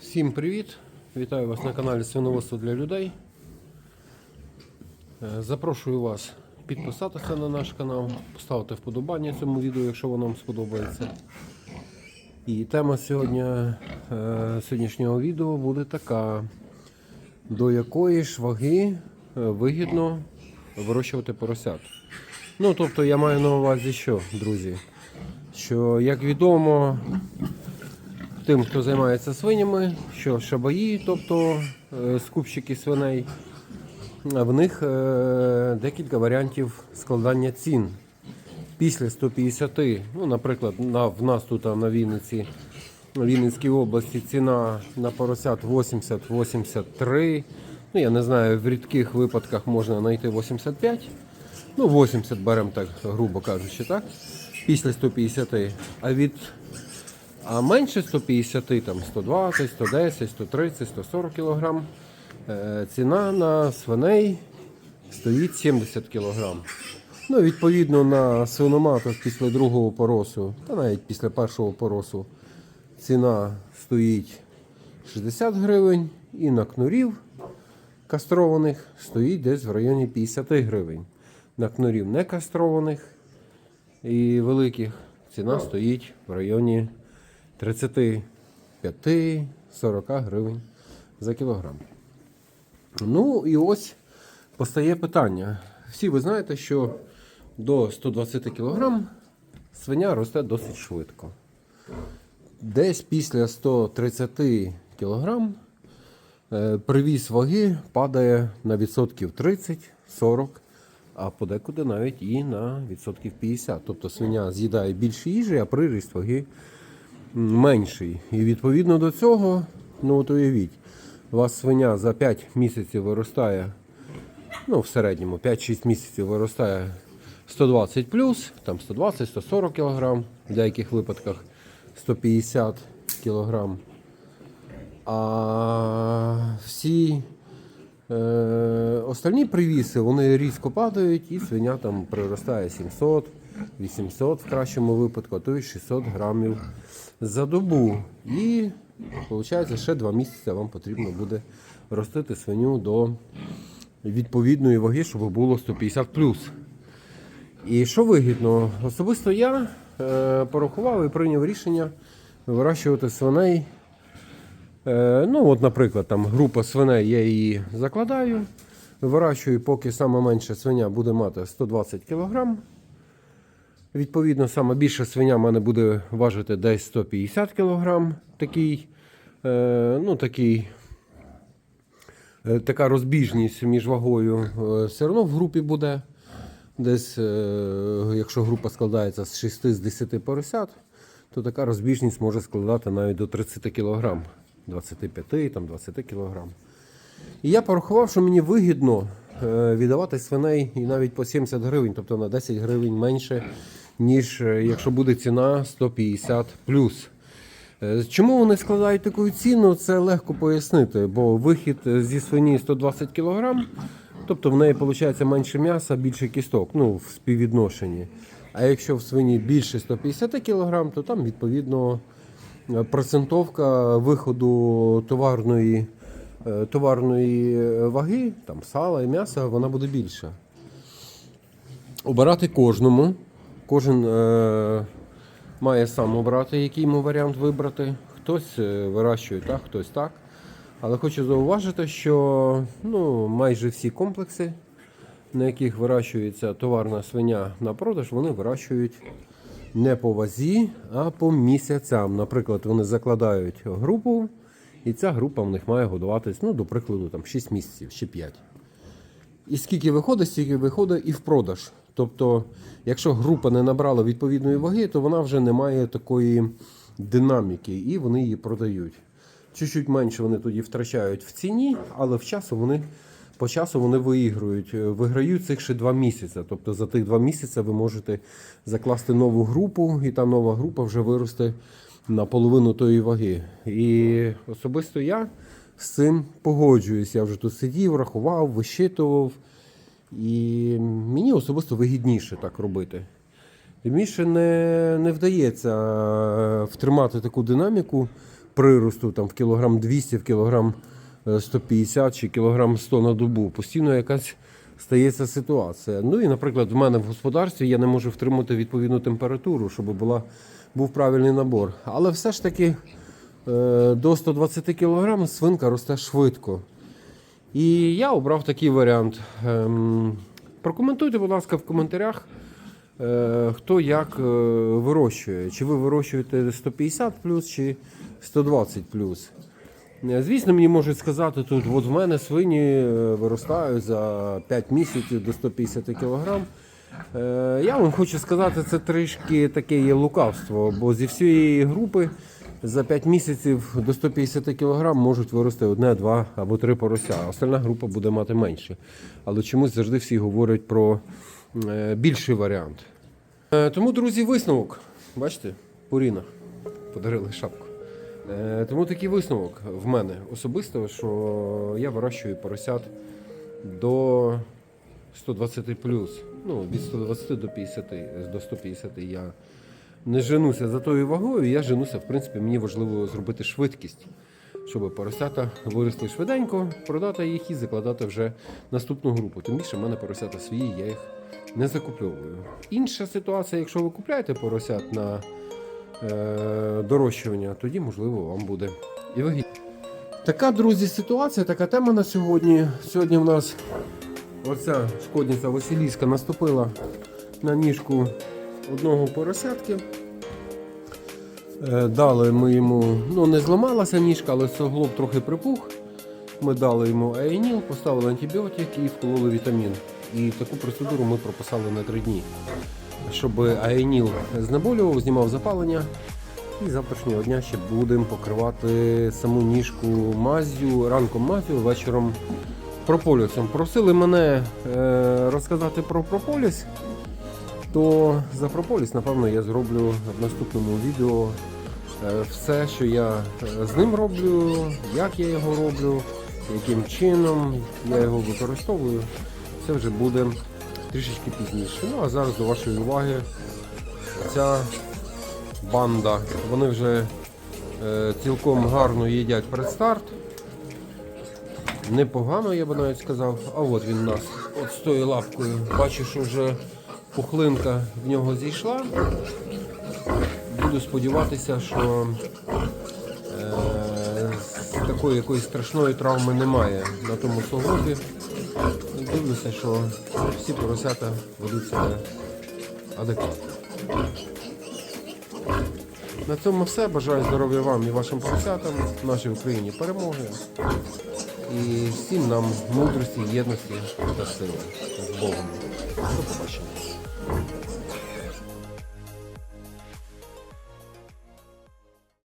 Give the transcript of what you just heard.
Всім привіт! Вітаю вас на каналі Свиноводство для людей. Е, Запрошую вас підписатися на наш канал, поставити вподобання цьому відео, якщо воно вам сподобається. І тема сьогодні, е, сьогоднішнього відео буде така: до якої ж ваги е, вигідно вирощувати поросят. Ну, тобто я маю на увазі що, друзі? Що, як відомо, тим, хто займається свинями, що шабаї, тобто е, скупщики свиней, в них е, декілька варіантів складання цін. Після 150, ну, наприклад, на, в нас тут на Вінниці, в Вінницькій області ціна на поросят 80-83. Ну, я не знаю, в рідких випадках можна знайти 85. Ну, 80 беремо так, грубо кажучи, так? Після 150. А від а менше 150, там 120, 110, 130, 140 кг. Ціна на свиней стоїть 70 кг. Ну, відповідно, на свиноматок після другого поросу, та навіть після першого поросу, ціна стоїть 60 гривень. І на кнурів кастрованих стоїть десь в районі 50 гривень. На кнурів не кастрованих і великих ціна стоїть в районі 35-40 гривень за кілограм. Ну і ось постає питання. Всі ви знаєте, що до 120 кг свиня росте досить швидко. Десь після 130 кг е, привіз ваги падає на відсотків 30-40, а подекуди навіть і на відсотків 50. Тобто свиня з'їдає більше їжі, а приріст ваги менший. І відповідно до цього, ну от уявіть, у вас свиня за 5 місяців виростає, ну в середньому 5-6 місяців виростає 120 плюс, там 120-140 кг, в деяких випадках 150 кг. А всі е, остальні привіси вони різко падають, і свиня там приростає 700, 800 в кращому випадку, а то й 600 грамів за добу. І виходить, ще 2 місяці вам потрібно буде ростити свиню до відповідної ваги, щоб було 150 І що вигідно? Особисто я е, порахував і прийняв рішення вирощувати свиней. Е, ну, от, наприклад, там група свиней, я її закладаю, вирощую, поки саме менша свиня буде мати 120 кг. Відповідно, саме більша свиня в мене буде важити десь 150 кг. Такий, е, ну, такий, е, така розбіжність між вагою е, все одно в групі буде. Десь, якщо група складається з 6 з 10 поросят, то така розбіжність може складати навіть до 30 кг, 25, там, 20 кг. І я порахував, що мені вигідно е, віддавати свиней і навіть по 70 гривень, тобто на 10 гривень менше, ніж е, якщо буде ціна 150 Е, Чому вони складають таку ціну, це легко пояснити, бо вихід зі свині 120 кг, тобто в неї виходить менше м'яса, більше кісток, ну, в співвідношенні. А якщо в свині більше 150 кг, то там відповідно процентовка виходу товарної, товарної ваги, там сала і м'яса, вона буде більша. Обирати кожному. Кожен е, має сам обрати, який йому варіант вибрати. Хтось е, вирощує так, хтось так. Але хочу зауважити, що ну, майже всі комплекси, на яких вирощується товарна свиня на продаж, вони вирощують не по вазі, а по місяцям. Наприклад, вони закладають групу, і ця група в них має годуватись, ну, до прикладу, там 6 місяців, ще 5. І скільки виходить, стільки виходить і в продаж. Тобто, якщо група не набрала відповідної ваги, то вона вже не має такої динаміки, і вони її продають. Чуть-чуть менше вони тоді втрачають в ціні, але в часу вони, по часу вони виігрують. Е, Виграють цих ще два місяці. Тобто за тих два місяці ви можете закласти нову групу, і та нова група вже виросте на половину тої ваги. І особисто я з цим погоджуюсь. Я вже тут сидів, рахував, вищитував. І мені особисто вигідніше так робити. Мені ще не, не вдається е, втримати таку динаміку приросту там, в кілограм 200, в кілограм е, 150 чи кілограм 100 на добу. Постійно якась стається ситуація. Ну і, наприклад, в мене в господарстві я не можу втримати відповідну температуру, щоб була, був правильний набор. Але все ж таки е, до 120 кг свинка росте швидко. І я обрав такий варіант. Ем, прокоментуйте, будь ласка, в коментарях, е, хто як е, вирощує. Чи ви вирощуєте 150 плюс чи 120 плюс. Е, Звісно, мені можуть сказати тут, от в мене свині е, виростають за 5 місяців до 150 кг. Я вам хочу сказати, це трішки таке є лукавство, бо зі всієї групи за 5 місяців до 150 кг можуть вирости одне, два або три порося. Остальна група буде мати менше. Але чомусь завжди всі говорять про е, більший варіант. Е, Тому, друзі, висновок. Бачите, Поріна подарили шапку. Е, Тому такий висновок в мене особисто, що я вирощую поросят до 120 плюс. Ну, від 120 до 50, до 150 я не женуся за тою вагою, я женуся, в принципі, мені важливо зробити швидкість, щоб поросята виросли швиденько, продати їх і закладати вже наступну групу. Тим більше в мене поросята свої, я їх не закуповую. Інша ситуація, якщо ви купляєте поросят на дорощування, тоді можливо вам буде і вигідно. Така, друзі, ситуація, така тема на сьогодні. Сьогодні в нас оця шкодниця Василіска наступила на ніжку одного поросятки. Е, Дали ми йому, ну не зламалася ніжка, але суглоб трохи припух. Ми дали йому аеніл, поставили антибіотик і вкололи вітамін. І таку процедуру ми прописали на 3 дні. Щоб аеніл знеболював, знімав запалення. І завтрашнього дня ще будемо покривати саму ніжку мазю, ранком мазю, вечором прополісом. Просили мене е, розказати про прополіс, то за прополіс, напевно, я зроблю в наступному відео е, все, що я е, з ним роблю, як я його роблю, яким чином я його використовую. Це вже буде трішечки пізніше. Ну а зараз до вашої уваги ця банда. Вони вже е, цілком гарно їдять предстарт. Непогано, я би навіть сказав. А от він у нас от з тою лапкою. Бачу, що вже пухлинка в нього зійшла. Буду сподіватися, що е, такої якоїсь страшної травми немає на тому суглобі. Дивлюся, що всі поросята ведуть себе адекватно. На цьому все. Бажаю здоров'я вам і вашим поросятам, нашій Україні перемоги. І всім нам мудрості, єдності та сили. З Богом. До побачення.